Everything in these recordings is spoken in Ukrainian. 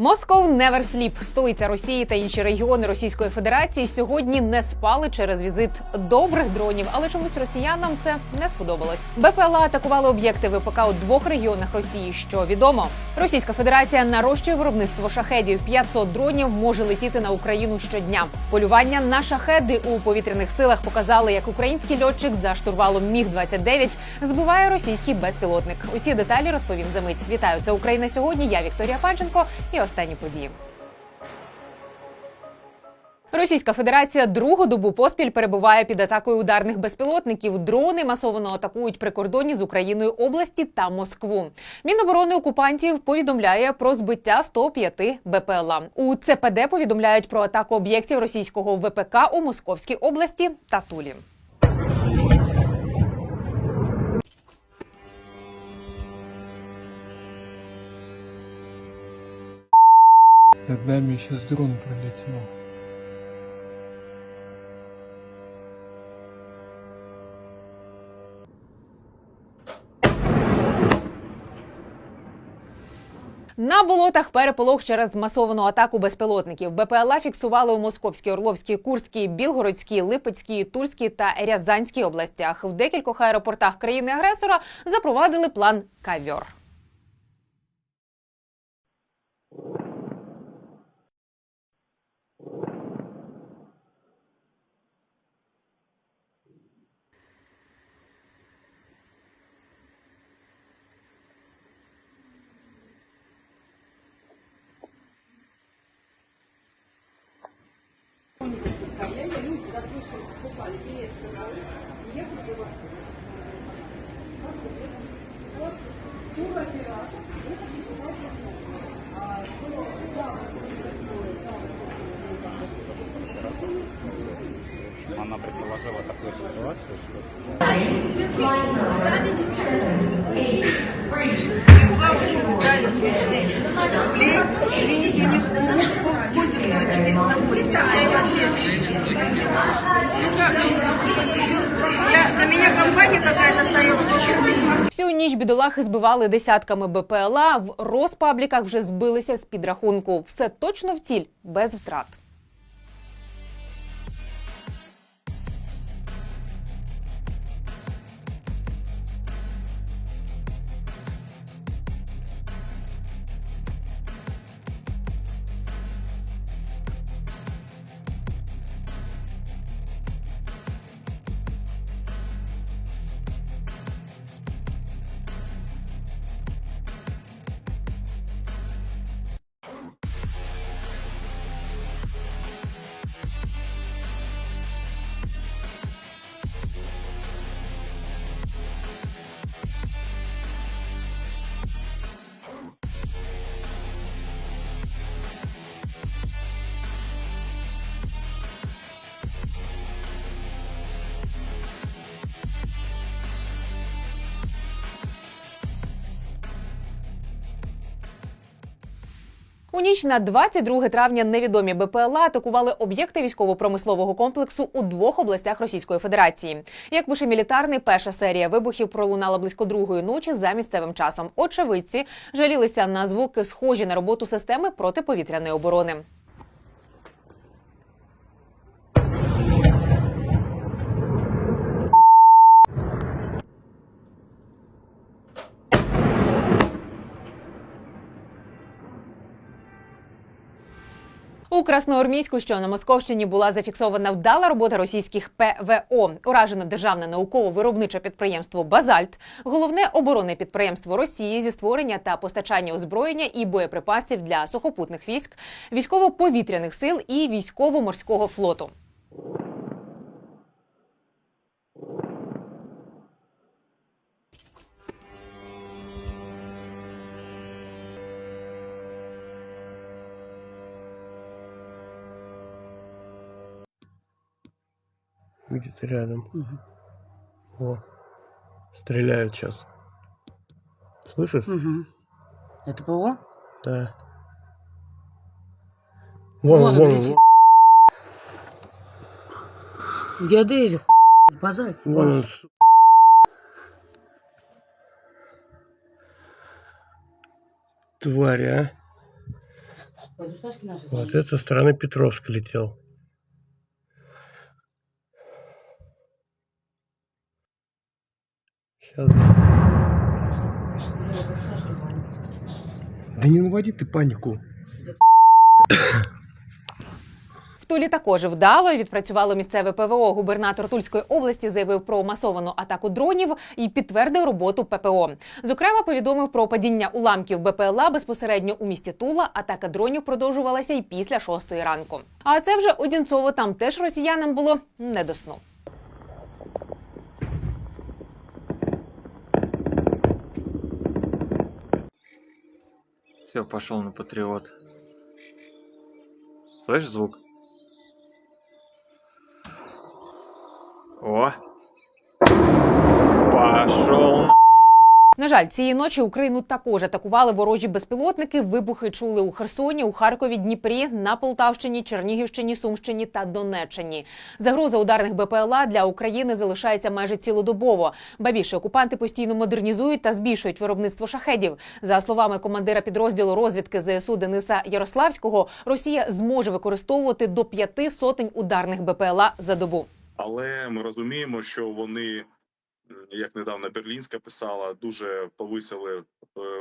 Москов Never Sleep, столиця Росії та інші регіони Російської Федерації сьогодні не спали через візит добрих дронів, але чомусь росіянам це не сподобалось. БПЛА атакували об'єкти ВПК у двох регіонах Росії. Що відомо, Російська Федерація нарощує виробництво шахедів. 500 дронів може летіти на Україну щодня. Полювання на шахеди у повітряних силах показали, як український льотчик за штурвалом Міг 29 збиває російський безпілотник. Усі деталі розповім за мить. Вітаю, це Україна сьогодні. Я Вікторія Панченко і останні події. Російська Федерація другу добу поспіль перебуває під атакою ударних безпілотників. Дрони масово атакують прикордонні з Україною області та Москву. Міноборони окупантів повідомляє про збиття 105 БПЛА. У ЦПД повідомляють про атаку об'єктів російського ВПК у Московській області та Тулі. Над нами сейчас дрон пролетел. На болотах переполох через масовану атаку безпілотників. БПЛА фіксували у Московській, Орловській, Курській, Білгородській, Липецькій, Тульській та Рязанській областях. В декількох аеропортах країни-агресора запровадили план кавьор. Она предположила такую ситуацию, что... Слава, что вы дали смешные 16 Всю ніч бідолахи збивали десятками БПЛА. В розпабліках вже збилися з підрахунку. Все точно в ціль, без втрат. У ніч на 22 травня невідомі БПЛА атакували об'єкти військово-промислового комплексу у двох областях Російської Федерації. Як пише мілітарний, перша серія вибухів пролунала близько другої ночі за місцевим часом. Очевидці жалілися на звуки, схожі на роботу системи протиповітряної оборони. У Красноармійську, що на Московщині, була зафіксована вдала робота російських ПВО. Уражено державне науково-виробниче підприємство Базальт, головне оборонне підприємство Росії зі створення та постачання озброєння і боєприпасів для сухопутних військ, військово-повітряних сил і військово-морського флоту. Где-то рядом. О, стреляют сейчас. Слышишь? Угу. Это ПВО? Да. Вон, Вон, вон, вон, Геодезия, ху... базар. вон он, тварь, а? Вот это со стороны Петровска летел. Да не наводи ты панику. Тулі також вдало відпрацювало місцеве ПВО. Губернатор Тульської області заявив про масовану атаку дронів і підтвердив роботу ППО. Зокрема, повідомив про падіння уламків БПЛА безпосередньо у місті Тула. Атака дронів продовжувалася і після шостої ранку. А це вже Одінцово. Там теж росіянам було не до сну. Все, пошел на патриот. Слышишь звук? О! Пошел На жаль, цієї ночі Україну також атакували ворожі безпілотники. Вибухи чули у Херсоні, у Харкові, Дніпрі, на Полтавщині, Чернігівщині, Сумщині та Донеччині. Загроза ударних БПЛА для України залишається майже цілодобово. Ба більше окупанти постійно модернізують та збільшують виробництво шахедів. За словами командира підрозділу розвідки ЗСУ Дениса Ярославського, Росія зможе використовувати до п'яти сотень ударних БПЛА за добу. але ми розуміємо, що вони, як недавно Берлінська писала, дуже повисили е,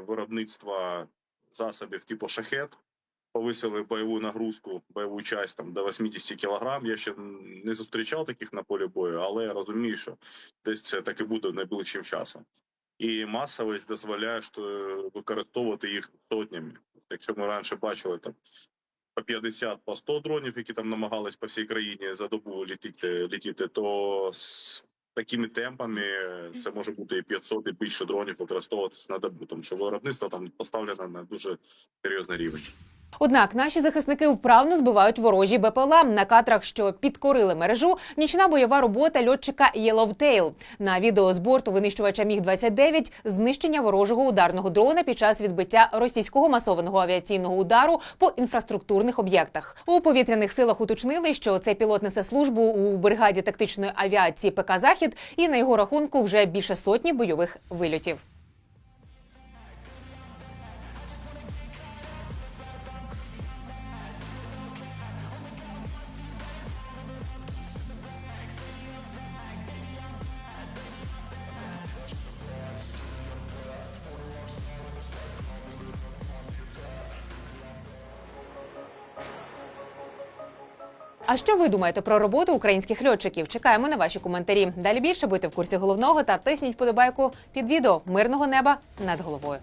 виробництво засобів типу шахет, повисили бойову нагрузку, бойову часть там до 80 кілограм. Я ще не зустрічав таких на полі бою, але я розумію, що десь це так і буде найближчим часом. І масовість дозволяє що, е, використовувати їх сотнями. Якщо ми раніше бачили там по 50 по 100 дронів, які там намагались по всій країні за добу літіти, літіти то такими темпами це може бути і 500, і більше дронів використовуватися на добу, тому що виробництво там поставлено на дуже серйозний рівень. Однак наші захисники вправно збивають ворожі БПЛА на катрах, що підкорили мережу. Нічна бойова робота льотчика Yellowtail. На відео з борту винищувача Міг 29 знищення ворожого ударного дрона під час відбиття російського масованого авіаційного удару по інфраструктурних об'єктах. У повітряних силах уточнили, що цей пілот несе службу у бригаді тактичної авіації ПК Захід, і на його рахунку вже більше сотні бойових вильотів. А що ви думаєте про роботу українських льотчиків? Чекаємо на ваші коментарі. Далі більше будьте в курсі головного та тисніть подобайку під відео мирного неба над головою.